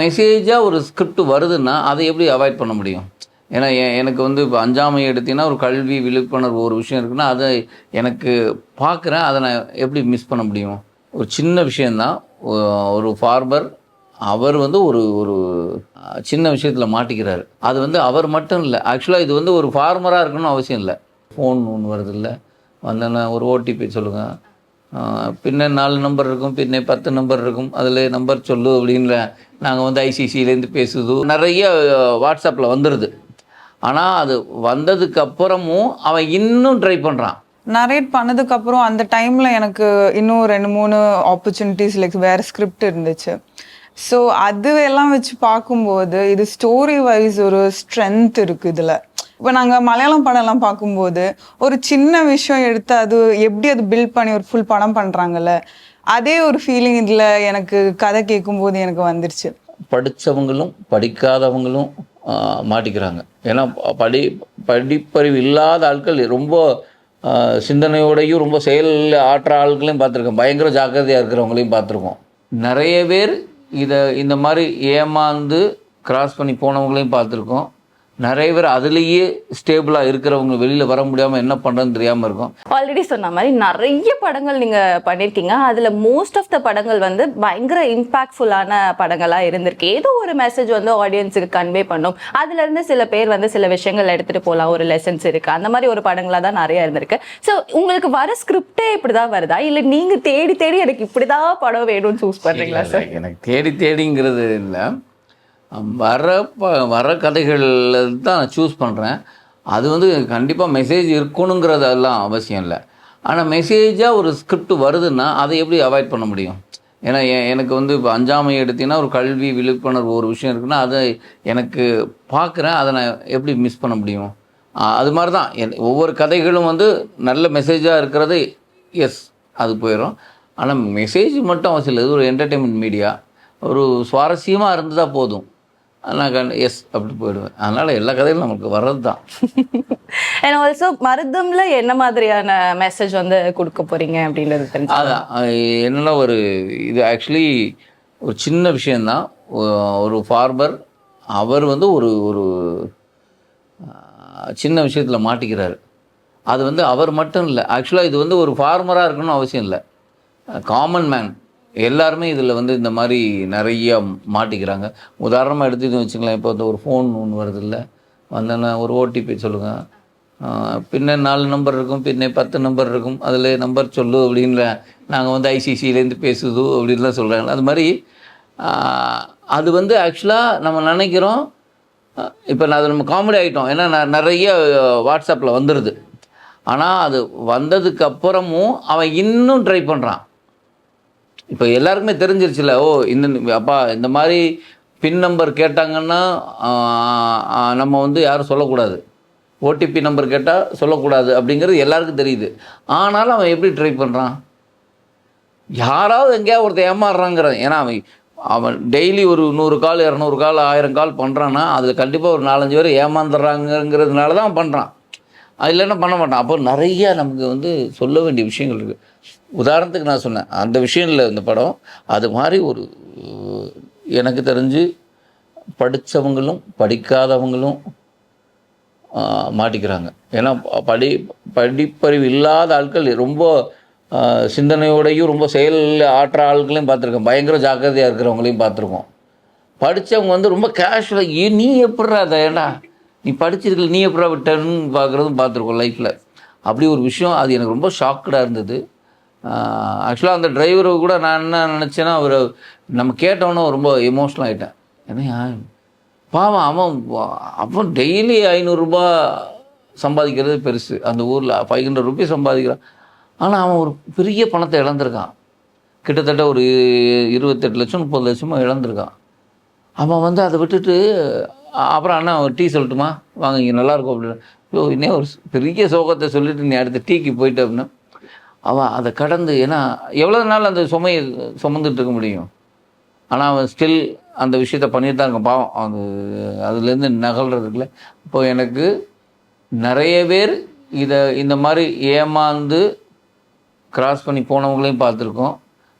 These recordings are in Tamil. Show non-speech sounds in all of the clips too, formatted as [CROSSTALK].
மெசேஜாக ஒரு ஸ்கிரிப்ட் வருதுன்னா அதை எப்படி அவாய்ட் பண்ண முடியும்? ஏன்னா எனக்கு வந்து இப்போ அஞ்சாமை எடுத்தீங்கன்னா ஒரு கல்வி விழிப்புணர்வு ஒரு விஷயம் இருக்குன்னா அதை எனக்கு பார்க்குறேன். அதை நான் எப்படி மிஸ் பண்ண முடியும்? ஒரு சின்ன விஷயந்தான் ஒரு ஃபார்மர் அவர் வந்து ஒரு ஒரு சின்ன விஷயத்தில் மாட்டிக்கிறாரு. அது வந்து அவர் மட்டும் இல்லை. ஆக்சுவலாக இது வந்து ஒரு ஃபார்மராக இருக்கணும்னு அவசியம் இல்லை. ஃபோன் ஒன்று வருது இல்லை. வந்தோன்னா ஒரு ஓடிபி சொல்லுங்கள் பின்ன நாலு நம்பர் இருக்கும் பின்ன பத்து நம்பர் இருக்கும். அதில் நம்பர் சொல்லு அப்படின்ற நாங்கள் வந்து ஐசிசிலேருந்து பேசுது. நிறைய வாட்ஸ்அப்பில் வந்துடுது ஆனால் அது வந்ததுக்கு அப்புறமும் அவன் இன்னும் ட்ரை பண்ணுறான் நரேட் பண்ணதுக்கப்புறம் அந்த டைமில் எனக்கு இன்னும் ரெண்டு மூணு ஆப்பர்ச்சுனிட்டிஸ் லைக் வேறு ஸ்கிரிப்ட் இருந்துச்சு. ஸோ அது எல்லாம் வச்சு பார்க்கும்போது இது ஸ்டோரி வைஸ் ஒரு ஸ்ட்ரென்த் இருக்குது இதில். இப்போ நாங்கள் மலையாளம் படம்லாம் பார்க்கும்போது ஒரு சின்ன விஷயம் எடுத்து அது எப்படி அது பில்ட் பண்ணி ஒரு ஃபுல் படம் பண்ணுறாங்கல்ல அதே ஒரு ஃபீலிங் இதில் எனக்கு கதை கேட்கும்போது எனக்கு வந்துருச்சு. படித்தவங்களும் படிக்காதவங்களும் மாட்டிக்கிறாங்க. ஏன்னா படி படிப்பறிவு இல்லாத ஆட்கள் ரொம்ப சிந்தனையோடையும் ரொம்ப செயல் ஆற்ற ஆட்களையும் பார்த்துருக்கோம். பயங்கர ஜாக்கிரதையாக இருக்கிறவங்களையும் பார்த்துருக்கோம். நிறைய பேர் இதை இந்த மாதிரி ஏமாந்து கிராஸ் பண்ணி போனவங்களையும் பார்த்துருக்கோம். நிறைய பேர் அதுலேயே ஸ்டேபிளாக இருக்கிறவங்க வெளியில் வர முடியாமல் என்ன பண்ணுறதுன்னு தெரியாமல் இருக்கும். ஆல்ரெடி சொன்ன மாதிரி நிறைய படங்கள் நீங்க பண்ணிருக்கீங்க. அதுல மோஸ்ட் ஆஃப் த படங்கள் வந்து பயங்கர இம்பாக்ட்ஃபுல்லான படங்களா இருந்திருக்கு. ஏதோ ஒரு மெசேஜ் வந்து ஆடியன்ஸுக்கு கன்வே பண்ணும். அதுல இருந்து சில பேர் வந்து சில விஷயங்கள் எடுத்துட்டு போகலாம் ஒரு லெசன்ஸ் இருக்கு. அந்த மாதிரி ஒரு படங்களா தான் நிறைய இருந்திருக்கு. ஸோ உங்களுக்கு வர ஸ்கிரிப்டே இப்படிதான் வருதா? இல்ல நீங்க தேடி தேடி எனக்கு இப்படிதான் படம் வேணும்னு சூஸ் பண்றீங்களா சார் எனக்கு தேடி தேடிங்கிறது இல்லை. வர ப வர கதைகளில் தான் நான் சூஸ் பண்ணுறேன் அது வந்து கண்டிப்பாக மெசேஜ் இருக்கணுங்கிறதெல்லாம் அவசியம் இல்லை. ஆனால் மெசேஜாக ஒரு ஸ்கிரிப்ட் வருதுன்னா அதை எப்படி அவாய்ட் பண்ண முடியும்? ஏன்னா எனக்கு வந்து இப்போ அஞ்சாமை எடுத்தீங்கன்னா ஒரு கல்வி விழிப்புணர்வு ஒரு விஷயம் இருக்குன்னா அதை எனக்கு பார்க்குறேன் அதை நான் எப்படி மிஸ் பண்ண முடியும்? அது மாதிரி தான் என் ஒவ்வொரு கதைகளும் வந்து நல்ல மெசேஜாக இருக்கிறது எஸ் அது போயிடும் ஆனால் மெசேஜ் மட்டும் அவசியம் இல்லை. இது ஒரு என்டர்டெயின்மெண்ட் மீடியா ஒரு சுவாரஸ்யமாக இருந்ததாக போதும். நான் எஸ் அப்படி போயிடுவேன். அதனால் எல்லா கதையும் நமக்கு வர்றது தான் அண்ட் [LAUGHS] ஆல்சோ மருதம்ல என்ன மாதிரியான மெசேஜ் வந்து கொடுக்க போறீங்க அப்படின்றது தெரிஞ்சு அதான் என்னன்னா ஒரு இது ஆக்சுவலி ஒரு சின்ன விஷயந்தான் ஒரு ஃபார்மர் அவர் வந்து ஒரு ஒரு சின்ன விஷயத்தில் மாட்டிக்கிறாரு. அது வந்து அவர் மட்டும் இல்லை ஆக்சுவலாக இது வந்து ஒரு ஃபார்மராக இருக்கணும்னு அவசியம் இல்லை. காமன் மேன் எல்லாருமே இதில் வந்து இந்த மாதிரி நிறைய மாட்டிக்கிறாங்க. உதாரணமாக எடுத்துக்கிட்டு வச்சுக்கலாம் இப்போ வந்து ஒரு ஃபோன் ஒன்று வருது இல்லை வந்தோன்னா ஒரு ஓடிபி சொல்லுங்கள் பின்ன நாலு நம்பர் இருக்கும் பின்ன பத்து நம்பர் இருக்கும். அதில் நம்பர் சொல்லு அப்படின்ல நாங்கள் வந்து ஐசிசிலேருந்து பேசுது அப்படின்லாம் சொல்கிறாங்க அது மாதிரி அது வந்து ஆக்சுவலாக நம்ம நினைக்கிறோம் இப்போ நான் அது நம்ம காமெடி ஆகிட்டோம். ஏன்னா நான் நிறைய வாட்ஸ்அப்பில் வந்துடுது ஆனால் அது வந்ததுக்கு அப்புறமும் அவன் இன்னும் ட்ரை பண்ணுறான் இப்போ எல்லாருக்குமே தெரிஞ்சிருச்சுல ஓ இந்த அப்பா இந்த மாதிரி பின் நம்பர் கேட்டாங்கன்னா நம்ம வந்து யாரும் சொல்லக்கூடாது. ஓடிபி நம்பர் கேட்டால் சொல்லக்கூடாது அப்படிங்கிறது எல்லாருக்கும் தெரியுது. ஆனாலும் அவன் எப்படி ட்ரை பண்ணுறான் யாராவது எங்கேயாவது ஒருத்தன் ஏமாறுறாங்கிறான். ஏன்னா அவன் அவன் டெய்லி ஒரு நூறு கால் இரநூறு கால் ஆயிரம் கால் பண்ணுறான்னா அதில் கண்டிப்பாக ஒரு நாலஞ்சு பேர் ஏமாந்துடுறாங்கிறதுனால தான் பண்ணுறான் இல்லைன்னா பண்ண மாட்டான். அப்போ நிறைய நமக்கு வந்து சொல்ல வேண்டிய விஷயங்கள் இருக்குது உதாரணத்துக்கு நான் சொன்னேன். அந்த விஷயம் இல்லை இந்த படம் அது மாதிரி ஒரு எனக்கு தெரிஞ்சு படித்தவங்களும் படிக்காதவங்களும் மாட்டிக்கிறாங்க. ஏன்னா படி படிப்பறிவு இல்லாத ஆட்கள் ரொம்ப சிந்தனையோடையும் ரொம்ப செயலில் ஆற்ற ஆட்களையும் பார்த்துருக்கோம். பயங்கர ஜாக்கிரதையாக இருக்கிறவங்களையும் பார்த்துருக்கோம். படித்தவங்க வந்து ரொம்ப கேஷுவலாக நீ எப்படி அதை ஏன்னா நீ படிச்சிருக்கல நீ எப்படா விட்டன்னு பார்க்குறதும் பார்த்துருக்கோம் லைஃப்பில் அப்படி ஒரு விஷயம் அது எனக்கு ரொம்ப ஷாக்கடாக இருந்தது. ஆக்சுவலாக அந்த டிரைவரை கூட நான் என்ன நினச்சேன்னா அவர் நம்ம கேட்டோன்னே ரொம்ப எமோஷ்னல் ஆகிட்டேன் ஏன்னா பாவம் அவன் அவன் டெய்லி ஐநூறுரூபா சம்பாதிக்கிறது பெருசு. அந்த ஊரில் ஃபைவ் ஹண்ட்ரட் ருபீஸ் சம்பாதிக்கிறான். ஆனால் அவன் ஒரு பெரிய பணத்தை இழந்திருக்கான். கிட்டத்தட்ட ஒரு இருபத்தெட்டு லட்சம் முப்பது லட்சமோ இழந்திருக்கான். அவன் வந்து அதை விட்டுட்டு அப்புறம் அண்ணா ஒரு டீ சொல்லட்டுமா? வாங்க இங்கே நல்லாயிருக்கும் அப்படின்னு. ஐயோ இன்னும் ஒரு பெரிய சோகத்தை சொல்லிட்டு நீ அடுத்த டீக்கு போயிட்ட அப்படின்னா அவன் அதை கடந்து ஏன்னா எவ்வளோ நாள் அந்த சுமையை சுமந்துட்டு இருக்க முடியும்? ஆனால் அவன் ஸ்டில் அந்த விஷயத்த பண்ணிட்டு தான் இருக்கான். பாவம் அது அதுலேருந்து நகல்றதுக்குல இப்போ எனக்கு நிறைய பேர் இதை இந்த மாதிரி ஏமாந்து கிராஸ் பண்ணி போனவங்களையும் பார்த்துருக்கோம்.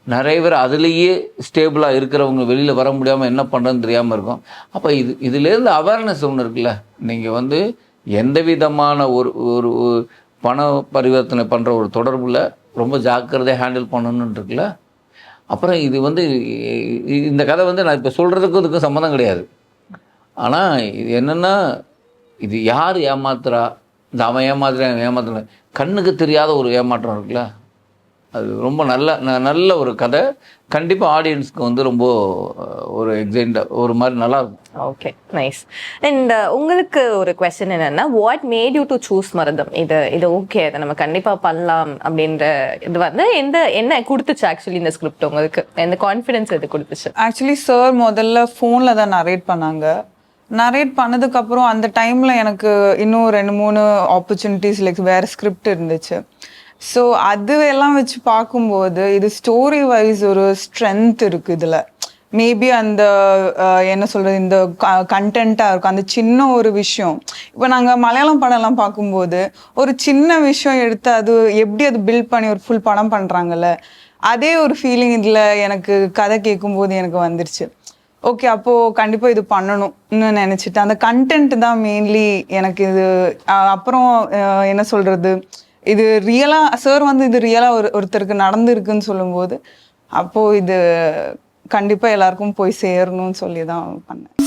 நிறைய பேர் அதுலேயே ஸ்டேபிளாக இருக்கிறவங்க வெளியில் வர முடியாமல் என்ன பண்ணுறதுன்னு தெரியாமல் இருக்கும். அப்போ இது இதுலேருந்து அவேர்னஸ் ஒன்று இருக்குல்ல. நீங்கள் வந்து எந்த விதமான ஒரு ஒரு பண பரிவர்த்தனை பண்ணுற ஒரு தொடர்புல ரொம்ப ஜாக்கிரதையாக ஹேண்டில் பண்ணணுன்னு இருக்குல்ல. அப்புறம் இது வந்து இந்த கதை வந்து நான் இப்போ சொல்கிறதுக்கும் இதுக்கும் சம்மந்தம் கிடையாது. ஆனால் இது என்னென்னா இது யார் ஏமாத்துறா? இந்த அவன் ஏமாத்துறான் இவன் ஏமாத்துறான். கண்ணுக்கு தெரியாத ஒரு ஏமாற்றம் இருக்குல்ல. அது ரொம்ப நல்ல ந- நல்ல ஒரு கதை. கண்டிப்பாக ஆடியன்ஸ்க்கு வந்து ரொம்ப ஒரு எக்ஸைண்ட் ஒரு மாதிரி நல்லா இருக்கும். ஓகே நைஸ் அண்ட் உங்களுக்கு ஒரு கொஸ்டின் என்னன்னா what made you to choose Marutham? இது இது ஓகே அதை நம்ம கண்டிப்பா பண்ணலாம் அப்படின்ற இது வந்து எந்த என்ன கொடுத்துச்சு ஆக்சுவலி இந்த ஸ்கிரிப்ட் உங்களுக்கு? எந்த கான்ஃபிடன்ஸ் இது கொடுத்துச்சு? ஆக்சுவலி சார் முதல்ல ஃபோனில் தான் நரேட் பண்ணாங்க. நரேட் பண்ணதுக்கப்புறம் அந்த டைமில் எனக்கு இன்னும் ரெண்டு மூணு ஆப்பர்ச்சுனிட்டிஸ் லைக் வேறு ஸ்கிரிப்ட் இருந்துச்சு. ஸோ அது எல்லாம் வச்சு பார்க்கும்போது இது ஸ்டோரி வைஸ் ஒரு ஸ்ட்ரென்த் இருக்குது இதில். மேபி அந்த என்ன சொல்கிறது இந்த கண்டென்ட்டாக இருக்கும். அந்த சின்ன ஒரு விஷயம். இப்போ நாங்கள் மலையாளம் படம்லாம் பார்க்கும்போது ஒரு சின்ன விஷயம் எடுத்து அது எப்படி அது பில்ட் பண்ணி ஒரு ஃபுல் படம் பண்ணுறாங்கல்ல அதே ஒரு ஃபீலிங் இதில் எனக்கு கதை கேட்கும்போது எனக்கு வந்துருச்சு. ஓகே அப்போது கண்டிப்பாக இது பண்ணணும்னு நினச்சிட்டு அந்த கண்டென்ட் தான் மெயின்லி எனக்கு இது அப்புறம் என்ன சொல்கிறது இது ரியலாக சார் வந்து இது ரியலாக ஒரு ஒருத்தருக்கு நடந்திருக்குன்னு சொல்லும்போது அப்போது இது கண்டிப்பாக எல்லாருக்கும் போய் சேரணும்னு சொல்லி தான் பண்ணேன்.